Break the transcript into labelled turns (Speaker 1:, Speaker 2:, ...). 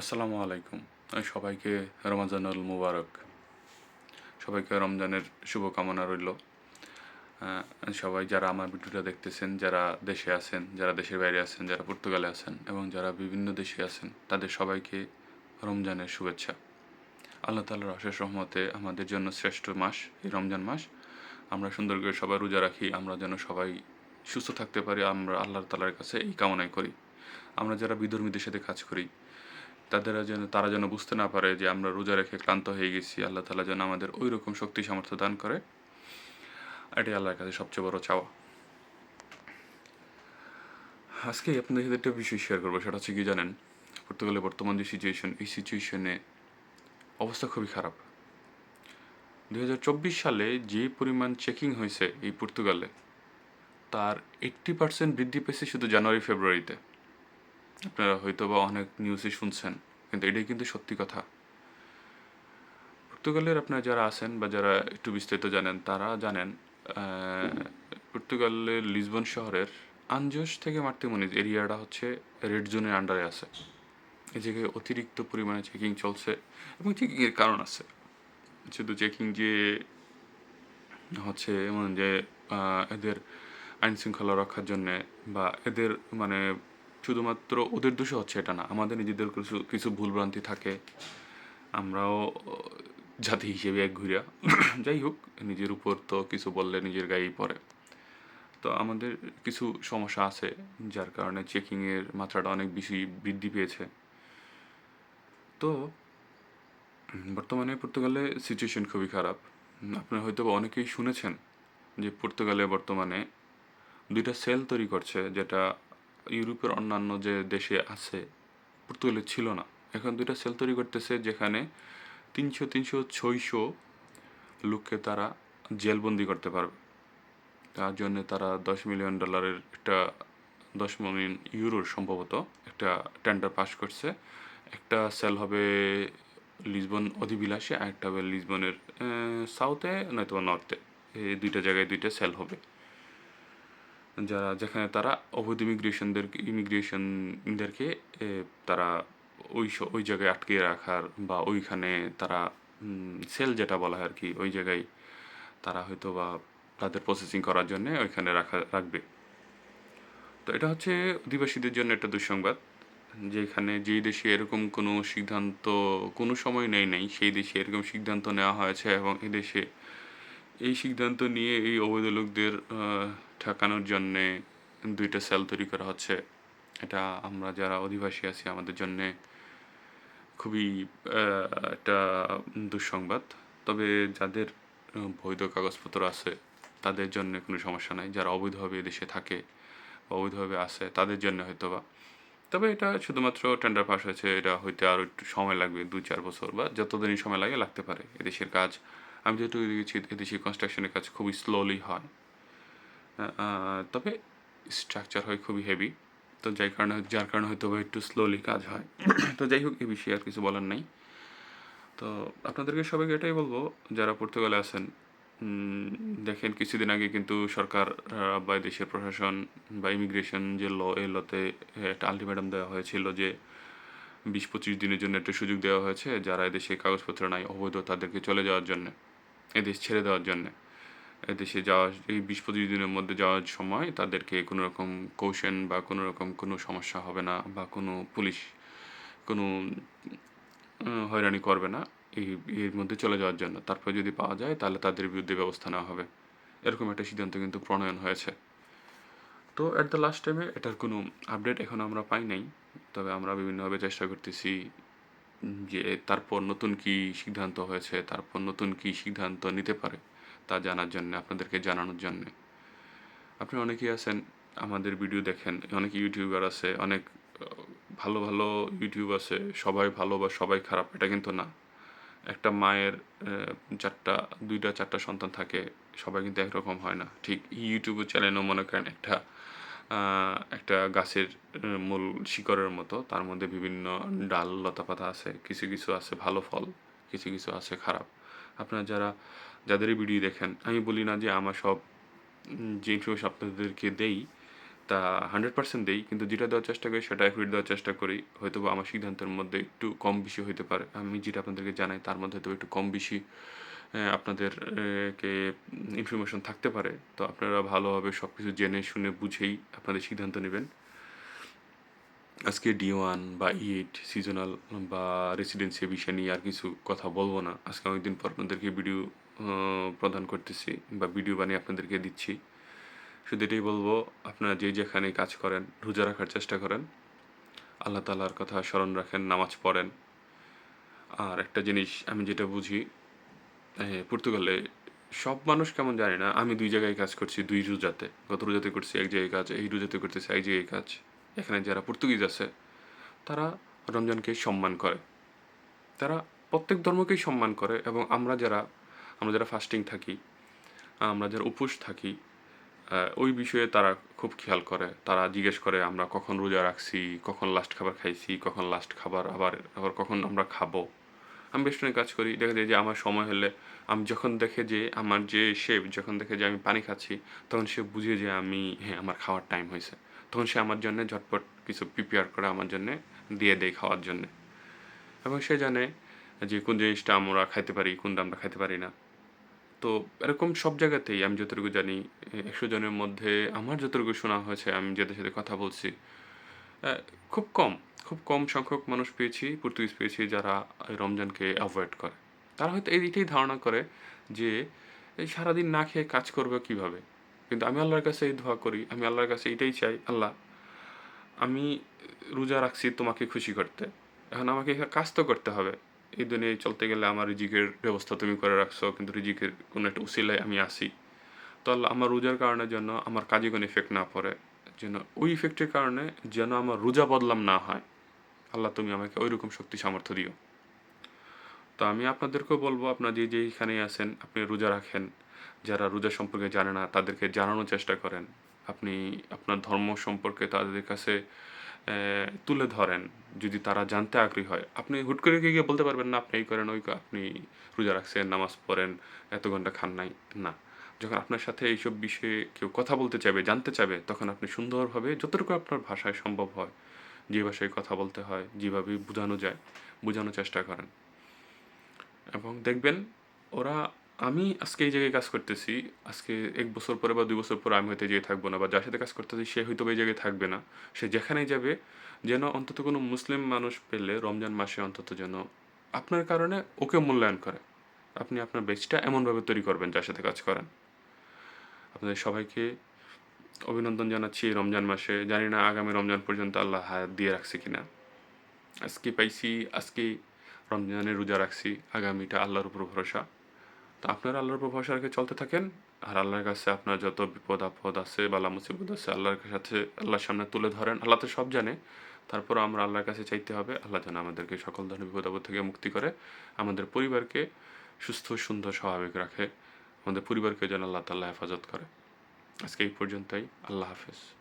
Speaker 1: আসসালামু আলাইকুম। সবাইকে রমজানুল মুবারক। সবাইকে রমজানের শুভকামনা রইল। সবাই যারা আমার ভিডিওটা দেখতেছেন, যারা দেশে আছেন, যারা দেশের বাইরে আছেন, যারা পর্তুগালে আছেন এবং যারা বিভিন্ন দেশে আছেন, তাদের সবাইকে রমজানের শুভেচ্ছা। আল্লাহ তালার অশেষ রহমতে আমাদের জন্য শ্রেষ্ঠ মাস, এই রমজান মাস। আমরা সুন্দর করে সবাই রোজা রাখি, আমরা যেন সবাই সুস্থ থাকতে পারি, আমরা আল্লাহ তালার কাছে এই কামনাই করি। আমরা যারা বিধর্মীদের সাথে কাজ করি তাদের যেন, তারা যেন বুঝতে না পারে যে আমরা রোজা রেখে ক্লান্ত হয়ে গেছি। আল্লাহ তালা যেন আমাদের ওই রকম শক্তি, সামর্থ্য দান করে। এটাই আল্লাহর কাছে সবচেয়ে বড় চাওয়া। আজকে আপনাদের সাথে একটা বিষয় শেয়ার করব। সেটা হচ্ছে কি জানেন পর্তুগালের বর্তমান যে সিচুয়েশন এই সিচুয়েশনে অবস্থা খুবই খারাপ। দু হাজার চব্বিশ সালে যে পরিমাণ চেকিং হয়েছে এই পর্তুগালে, তার এইট্টি পার্সেন্ট বৃদ্ধি পেয়েছে শুধু জানুয়ারি, ফেব্রুয়ারিতে। আপনারা হয়তো বা অনেক নিউজে শুনছেন, কিন্তু এটাই কিন্তু সত্যি কথা। পর্তুগালের আপনারা যারা আছেন বা যারা একটু বিস্তারিত জানেন, তারা জানেন পর্তুগালের লিসবন শহরের আনজোস থেকে মার্তিমনিজ এরিয়াটা হচ্ছে রেড জোনের আন্ডারে আছে। এই জায়গায় অতিরিক্ত পরিমাণে চেকিং চলছে এবং চেকিংয়ের কারণ আছে। শুধু চেকিং যে হচ্ছে এমন যে এদের আইন শৃঙ্খলা রক্ষার জন্যে বা এদের মানে শুধুমাত্র ওদের দোষে হচ্ছে এটা না। আমাদের নিজেদের কিছু কিছু ভুলভ্রান্তি থাকে। আমরাও, জাতি হিসেবে এক ঘুরিয়া, যাই হোক, নিজের উপর তো কিছু বললে নিজের গায়েই পড়ে। তো আমাদের কিছু সমস্যা আছে, যার কারণে চেকিংয়ের মাত্রাটা অনেক বেশি বৃদ্ধি পেয়েছে। তো, বর্তমানে পর্তুগালে সিচুয়েশন খুবই খারাপ। আপনারা হয়তো অনেকেই শুনেছেন যে পর্তুগালে বর্তমানে দুইটা সেল তৈরি করছে, যেটা ইউরোপের অন্যান্য যে দেশে আছে, পর্তুগালে ছিল না। এখন দুইটা সেল তৈরি করতেছে যেখানে তিনশো তিনশো, ছয়শো লোককে তারা জেলবন্দি করতে পারবে। তার জন্য তারা দশ মিলিয়ন ডলারের একটা দশ মিলিয়ন ইউরোর সম্ভবত একটা টেন্ডার পাস করছে। একটা সেল হবে লিসবন অধিবিলাসে, আর একটা হবে লিসবনের সাউথে নয়তো নর্থে এই দুইটা জায়গায় দুইটা সেল হবে। যারা, যেখানে তারা অবৈধ ইমিগ্রেশনদের ইমিগ্রেশনদেরকে তারা ওই ওই জায়গায় আটকে রাখার বা ওইখানে তারা সেল যেটা বলা হয় আর কি ওই জায়গায় তারা হয়তো বা তাদের প্রসেসিং করার জন্য ওইখানে রাখা, রাখবে। তো এটা হচ্ছে অধিবাসীদের জন্য একটা দুঃসংবাদ, যেখানে যেই দেশে এরকম কোনো সিদ্ধান্ত কোনো সময় নেই নেই, সেই দেশে এরকম সিদ্ধান্ত নেওয়া হয়েছে এবং এই দেশে এই সিদ্ধান্ত নিয়ে এই অবৈধ লোকদের ঠেকানোর জন্যে দুইটা সেল তৈরি করা হচ্ছে। এটা আমরা যারা অধিবাসী আছি, আমাদের জন্যে খুবই একটা দুঃসংবাদ। তবে যাদের বৈধ কাগজপত্র আছে, তাদের জন্য কোনো সমস্যা নাই। যারা অবৈধভাবে দেশে থাকে অবৈধভাবে আছে, তাদের জন্য হয়তো বা তবে এটা শুধুমাত্র টেন্ডার পাস হয়েছে, এটা হইতে আরও একটু সময় লাগবে দুই চার বছর বা যতদিনই সময় লাগে লাগতে পারে এদেশের কাজ। আমি যেহেতু দেখেছি এদেশের কনস্ট্রাকশনের কাজ খুবই স্লোলি হয়। তবে স্ট্রাকচার হয় খুবই হেভি তো যার কারণে যার কারণে হয়তো একটু স্লোলি কাজ হয়। তো যাই হোক, এই বিষয়ে আর কিছু বলার নাই। তো আপনাদেরকে সবাইকে এটাই বলব, যারা পর্তুগালে আছেন দেখেন কিছুদিন আগে কিন্তু সরকার বা দেশের প্রশাসন বা ইমিগ্রেশন যে ল এই লতে একটা আলটিমেটাম দেওয়া হয়েছিল যে বিশ পঁচিশ দিনের জন্য একটা সুযোগ দেওয়া হয়েছে, যারা এদেশে কাগজপত্র নাই, অবৈধ তাদেরকে চলে যাওয়ার জন্য, এদেশ ছেড়ে দেওয়ার জন্য। এদেশে যাওয়া, এই বিশ পঁচিশ দিনের মধ্যে যাওয়ার সময় তাদেরকে কোনো রকম কৌশন বা কোনো রকম কোনো সমস্যা হবে না বা কোনো পুলিশ কোনো হয়রানি করবে না এই, এর মধ্যে চলে যাওয়ার জন্য। তারপর যদি পাওয়া যায় তাহলে তাদের বিরুদ্ধে ব্যবস্থা নেওয়া হবে। এরকম একটা সিদ্ধান্ত কিন্তু প্রণয়ন হয়েছে। তো অ্যাট দ্য লাস্ট টাইমে এটার কোনো আপডেট এখন আমরা পাই নাই। তবে আমরা বিভিন্নভাবে চেষ্টা করতেছি যে তারপর নতুন কি সিদ্ধান্ত হয়েছে, তারপর নতুন কি সিদ্ধান্ত নিতে পারে। তা জানার জন্য, আপনাদেরকে জানানোর জন্য। আপনি অনেকেই আছেন, আমাদের ভিডিও দেখেন, অনেক ইউটিউবার আছে, অনেক ভালো ভালো ইউটিউব আছে, সবাই ভালো বা সবাই খারাপ, এটা কিন্তু না। একটা মায়ের চারটা, দুইটা, চারটা সন্তান থাকে, সবাই কিন্তু একরকম হয় না। ঠিক ইউটিউব চ্যানেলও মনে করেন একটা একটা গাছের মূল শিকড়ের মতো, তার মধ্যে বিভিন্ন ডাল লতাপাতা আছে, কিছু কিছু আছে ভালো ফল, কিছু কিছু আছে খারাপ। আপনারা যারা যাদেরই ভিডিও দেখেন আমি বলি না যে আমার সব যে ইনফরমেশন আপনাদেরকে দেই তা হান্ড্রেড পার্সেন্ট দেই কিন্তু যেটা দেওয়ার চেষ্টা করি সেটা অ্যাকুরেট দেওয়ার চেষ্টা করি। হয়তো বা আমার সিদ্ধান্তের মধ্যে একটু কম বেশি হতে পারে। আমি যেটা আপনাদেরকে জানাই তার মধ্যে হয়তো একটু কম বেশি আহ, আপনাদের কে ইনফরমেশন থাকতে পারে। তো আপনারা ভালোভাবে সব কিছু জেনে শুনে বুঝেই আপনাদের সিদ্ধান্ত নেবেন। আজকে ডি ওয়ান বা ই এইট সিজনাল বা রেসিডেন্সি বিষয় নিয়ে আর কিছু কথা বলব না। আজকে অনেকদিন পর আপনাদেরকে ভিডিও প্রদান করতেছি বা ভিডিও বানিয়ে আপনাদেরকে দিচ্ছি। শুধু এটাই বলব, আপনারা যে যেখানে কাজ করেন, রোজা রাখার চেষ্টা করেন। আল্লাহ তালার কথা স্মরণ রাখেন, নামাজ পড়েন। আর একটা জিনিস আমি যেটা বুঝি পর্তুগালে সব মানুষ কেমন জানি না, আমি দুই জায়গায় কাজ করছি, দুই রোজাতে। গত রোজাতে করছি এক জায়গায় কাজ, এই রোজাতে করতেছি এক জায়গায় কাজ। এখানে যারা পর্তুগিজ আছে, তারা রমজানকে সম্মান করে। তারা প্রত্যেক ধর্মকেই সম্মান করে এবং আমরা যারা আমরা যারা ফাস্টিং থাকি, আমরা যারা উপোস থাকি ওই বিষয়ে তারা খুব খেয়াল করে। তারা জিজ্ঞেস করে, আমরা কখন রোজা রাখছি? কখন লাস্ট খাবার খাইছি? কখন লাস্ট খাবার আবার আবার কখন আমরা খাব? আমি রেস্টুরেন্টে কাজ করি। দেখা যায় যে আমার সময় হলে আমি যখন দেখে যে আমার যে শেফ যখন দেখে যে আমি পানি খাচ্ছি, তখন সে বুঝে যে আমি হ্যাঁ আমার খাওয়ার টাইম হয়েছে। তখন সে আমার জন্য ঝটপট কিছু প্রিপেয়ার করে আমার জন্য দিয়ে দেয় খাওয়ার জন্য। এবং সে জানে যে কোন জিনিসটা আমরা খাইতে পারি কোনটা আমরা খাইতে পারি না। তো এরকম সব জায়গাতেই আমি যতটুকু জানি, একশো জনের মধ্যে আমার যতটুকু শোনা হয়েছে, আমি যাদের সাথে কথা বলছি খুব কম খুব কম সংখ্যক মানুষ পেয়েছি, পর্তুগিজ পেয়েছি যারা রমজানকে অ্যাভয়েড করে। তারা হয়তো এই এইটাই ধারণা করে যে এই সারাদিন না খেয়ে কাজ করবে কীভাবে? কিন্তু আমি আল্লাহর কাছে এই দোয়া করি, আমি আল্লাহর কাছে এটাই চাই, আল্লাহ, আমি রোজা রাখছি তোমাকে খুশি করতে। এখন আমাকে কাজ তো করতে হবে। এই দুনিয়ায় চলতে গেলে আমার রিজিকের ব্যবস্থা তুমি করে রাখছো, কিন্তু রিজিকের কোনো একটা উসিলায় আমি আসি তো আল্লাহ, আমার রোজার কারণে যেন আমার কাজে কোনো ইফেক্ট না পড়ে, যেন ওই ইফেক্টের কারণে যেন আমার রোজা বদলাম না হয়। আল্লাহ, তুমি আমাকে ওই রকম শক্তি সামর্থ্য দিও। তো আমি আপনাদেরকেও বলব, আপনারা যে যেখানে আছেন, আপনি রোজা রাখেন। যারা রোজা সম্পর্কে জানে না, তাদেরকে জানানোর চেষ্টা করেন। আপনি আপনার ধর্ম সম্পর্কে তাদের কাছে তুলে ধরেন। যদি তারা জানতে আগ্রহী হয়। আপনি হুট করে গিয়ে বলতে পারবেন, না, আপনি এই করেন, ওই আপনি রোজা রাখছেন, নামাজ পড়েন, এত ঘণ্টা খান নাই। না। যখন আপনার সাথে এইসব বিষয়ে কেউ কথা বলতে চাইবে, জানতে চাইবে, তখন আপনি সুন্দরভাবে যতটুকু আপনার ভাষায় সম্ভব হয়, যে ভাষায় কথা বলতে হয়, যেভাবে বোঝানো যায়, বোঝানোর চেষ্টা করেন। এবং দেখবেন, ওরা আমি আজকে এই জায়গায় কাজ করতেছি, আজকে এক বছর পরে বা দুই বছর পরে আমি হয়তো এই জায়গায় থাকব না, বা যার সাথে কাজ করতেছি সে হয়তো এই জায়গায় থাকবে না। সে যেখানেই যাবে, যেন অন্তত কোনো মুসলিম মানুষ পেলে রমজান মাসে অন্তত যেন আপনার কারণে ওকে মূল্যায়ন করে। আপনি আপনার বেচটা এমনভাবে তৈরি করবেন যার সাথে কাজ করেন। আপনাদের সবাইকে অভিনন্দন জানাচ্ছি রমজান মাসে। জানি না আগামী রমজান পর্যন্ত আল্লাহ হায়াত দিয়ে রাখছে কিনা। আজকে পাইছি, আজকে রমজানের রোজা রাখছি, আগামীটা আল্লাহর উপর ভরসা। তো আপনারা আল্লাহর উপর ভরসা রেখে চলতে থাকেন। আর আল্লাহর কাছে আপনার যত বিপদ আপদ আছে বালা মুসিবত আছে, আল্লাহর সাথে আল্লাহর সামনে তুলে ধরেন। আল্লাহ তো সব জানে। তারপর আমরা আল্লাহর কাছে চাইতে হবে। আল্লাহ যেন আমাদেরকে সকল ধরনের বিপদ আপদ থেকে মুক্তি করে। আমাদের পরিবারকে সুস্থ, সুন্দর, স্বাভাবিক রাখে। আমাদের পরিবারকে যেন আল্লাহ তাল্লাহ হেফাজত করে। আজকে এই পর্যন্তই। আল্লাহ হাফেজ।